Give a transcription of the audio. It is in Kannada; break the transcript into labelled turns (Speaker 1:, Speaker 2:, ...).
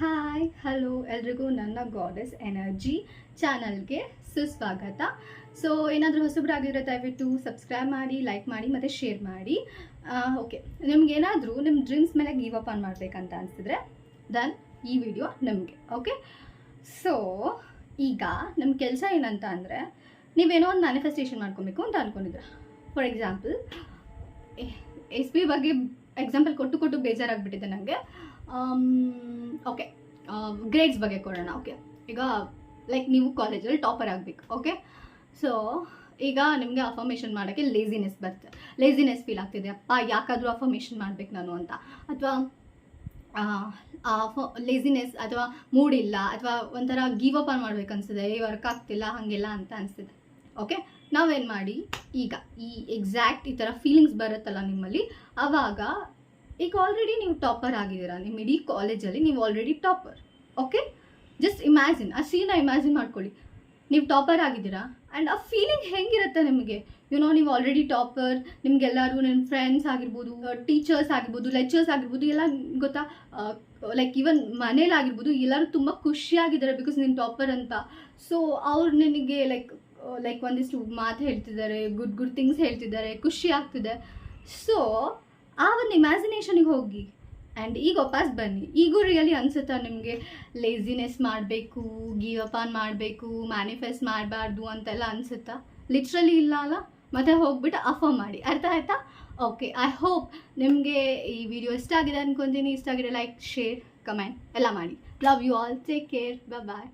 Speaker 1: ಹಾಯ್ ಹಲೋ ಎಲ್ರಿಗೂ ನನ್ನ ಗಾಡೆಸ್ ಎನರ್ಜಿ ಚಾನಲ್ಗೆ ಸುಸ್ವಾಗತ. ಸೊ ಏನಾದರೂ ಹೊಸಬ್ರಾಗಿದ್ರೆ ದಯವಿಟ್ಟು ಸಬ್ಸ್ಕ್ರೈಬ್ ಮಾಡಿ ಲೈಕ್ ಮಾಡಿ, ಮತ್ತು ಶೇರ್ ಮಾಡಿ. ಓಕೆ ನಿಮ್ಗೇನಾದರೂ ನಿಮ್ಮ ಡ್ರೀಮ್ಸ್ ಮೇಲೆ ಗೀವ್ ಅಪ್ ಆನ್ ಮಾಡಬೇಕಂತ ಅನಿಸಿದ್ರೆ ದನ್ ಈ ವಿಡಿಯೋ ನಿಮಗೆ ಓಕೆ ಸೊ ಈಗ ನಮ್ಮ ಕೆಲಸ ಏನಂತ ಅಂದರೆ, ನೀವೇನೋ ಒಂದು ಮ್ಯಾನಿಫೆಸ್ಟೇಷನ್ ಮಾಡ್ಕೊಬೇಕು ಅಂತ ಅಂದ್ಕೊಂಡಿದ್ರೆ ಫಾರ್ ಎಕ್ಸಾಂಪಲ್ ಎಸ್ ಬಿ ಬಗ್ಗೆ ಎಕ್ಸಾಂಪಲ್ ಕೊಟ್ಟು ಕೊಟ್ಟು ಬೇಜಾರಾಗಿಬಿಟ್ಟಿದೆ ನನಗೆ ಓಕೆ ಗ್ರೇಡ್ಸ್ ಬಗ್ಗೆ ಕೊಡೋಣ ಓಕೆ ಈಗ ಲೈಕ್ ನೀವು ಕಾಲೇಜಲ್ಲಿ ಟಾಪರ್ ಆಗಬೇಕು ಓಕೆ ಸೊ ಈಗ ನಿಮಗೆ ಅಫರ್ಮೇಷನ್ ಮಾಡೋಕ್ಕೆ ಲೇಸಿನೆಸ್ ಬರುತ್ತೆ. ಲೇಸಿನೆಸ್ ಫೀಲ್ ಆಗ್ತಿದೆ. ಅಪ್ಪ ಯಾಕಾದರೂ ಅಫರ್ಮೇಷನ್ ಮಾಡ್ಬೇಕು ನಾನು ಅಂತ. ಅಥವಾ ಲೇಸಿನೆಸ್ ಅಥವಾ ಮೂಡ್ ಇಲ್ಲ ಅಥವಾ ಒಂಥರ ಗೀವ್ ಅಪ್ ಆನ್ ಮಾಡ್ಬೇಕು ಅನಿಸ್ತದೆ ಈ ವರ್ಕ್ ಆಗ್ತಿಲ್ಲ, ಹಾಗೆಲ್ಲ ಅಂತ ಅನಿಸ್ತಿದೆ ಓಕೆ ನಾವೇನು ಮಾಡಿ, ಈಗ ಈ ಎಕ್ಸಾಕ್ಟ್ ಈ ಥರ ಫೀಲಿಂಗ್ಸ್ ಬರುತ್ತಲ್ಲ ನಿಮ್ಮಲ್ಲಿ ಆವಾಗ ಈಗ ಆಲ್ರೆಡಿ ನೀವು ಟಾಪರ್ ಆಗಿದ್ದೀರಾ, ನಿಮ್ಮ ಇಡೀ ಕಾಲೇಜಲ್ಲಿ ನೀವು already topper okay just imagine ಆ ಸೀನ ಇಮ್ಯಾಜಿನ್ ಮಾಡ್ಕೊಳ್ಳಿ. ನೀವು ಟಾಪರ್ ಆಗಿದ್ದೀರಾ ಆ್ಯಂಡ್ ಆ ಫೀಲಿಂಗ್ ಹೆಂಗಿರುತ್ತೆ ನಿಮಗೆ? ಯು ನೋ ನೀವು ಆಲ್ರೆಡಿ ಟಾಪರ್ ನಿಮಗೆಲ್ಲರೂ ನಿಮ್ಮ ಫ್ರೆಂಡ್ಸ್ ಆಗಿರ್ಬೋದು ಟೀಚರ್ಸ್ ಆಗಿರ್ಬೋದು ಲೆಕ್ಚರ್ಸ್ ಆಗಿರ್ಬೋದು, ಎಲ್ಲ ಗೊತ್ತಾ? ಲೈಕ್ ಈವನ್ ಮನೇಲಾಗಿರ್ಬೋದು ಎಲ್ಲರೂ ತುಂಬ ಖುಷಿಯಾಗಿದ್ದಾರೆ ಬಿಕಾಸ್ ನೀನು ಟಾಪರ್ ಅಂತ. ಸೊ ಅವ್ರು ನಿನಗೆ ಲೈಕ್ ಲೈಕ್ ಒಂದಿಷ್ಟು ಮಾತು ಹೇಳ್ತಿದ್ದಾರೆ ಗುಡ್ ಗುಡ್ ಥಿಂಗ್ಸ್ ಹೇಳ್ತಿದ್ದಾರೆ, ಖುಷಿ ಆಗ್ತಿದೆ. ಸೊ ಆ ಒಂದು ಇಮ್ಯಾಜಿನೇಷನಿಗೆ ಹೋಗಿ. ಆ್ಯಂಡ್ ಈಗ ವಾಪಸ್ ಬನ್ನಿ. ಈಗೂ ರಿಯಲಿ ಅನ್ಸುತ್ತಾ ನಿಮಗೆ ಲೇಸಿನೆಸ್ ಮಾಡಬೇಕು ಗಿವ್ ಅಪ್ ಆನ್ ಮಾಡಬೇಕು ಮ್ಯಾನಿಫೆಸ್ಟ್ ಮಾಡಬಾರ್ದು ಅಂತೆಲ್ಲ ಅನಿಸುತ್ತಾ? ಲಿಟ್ರಲಿ ಇಲ್ಲ ಅಲ್ಲ? ಮತ್ತೆ ಹೋಗ್ಬಿಟ್ಟು ಅಫರ್ ಮಾಡಿ. ಅರ್ಥ ಆಯ್ತಾ? ಓಕೆ ಐ ಹೋಪ್ ನಿಮಗೆ ಈ ವಿಡಿಯೋ ಇಷ್ಟ ಆಗಿದೆ ಅನ್ಕೊತೀನಿ. ಇಷ್ಟ ಆಗಿದೆ ಲೈಕ್ ಶೇರ್ ಕಮೆಂಟ್ ಎಲ್ಲ ಮಾಡಿ. Love you all take care bye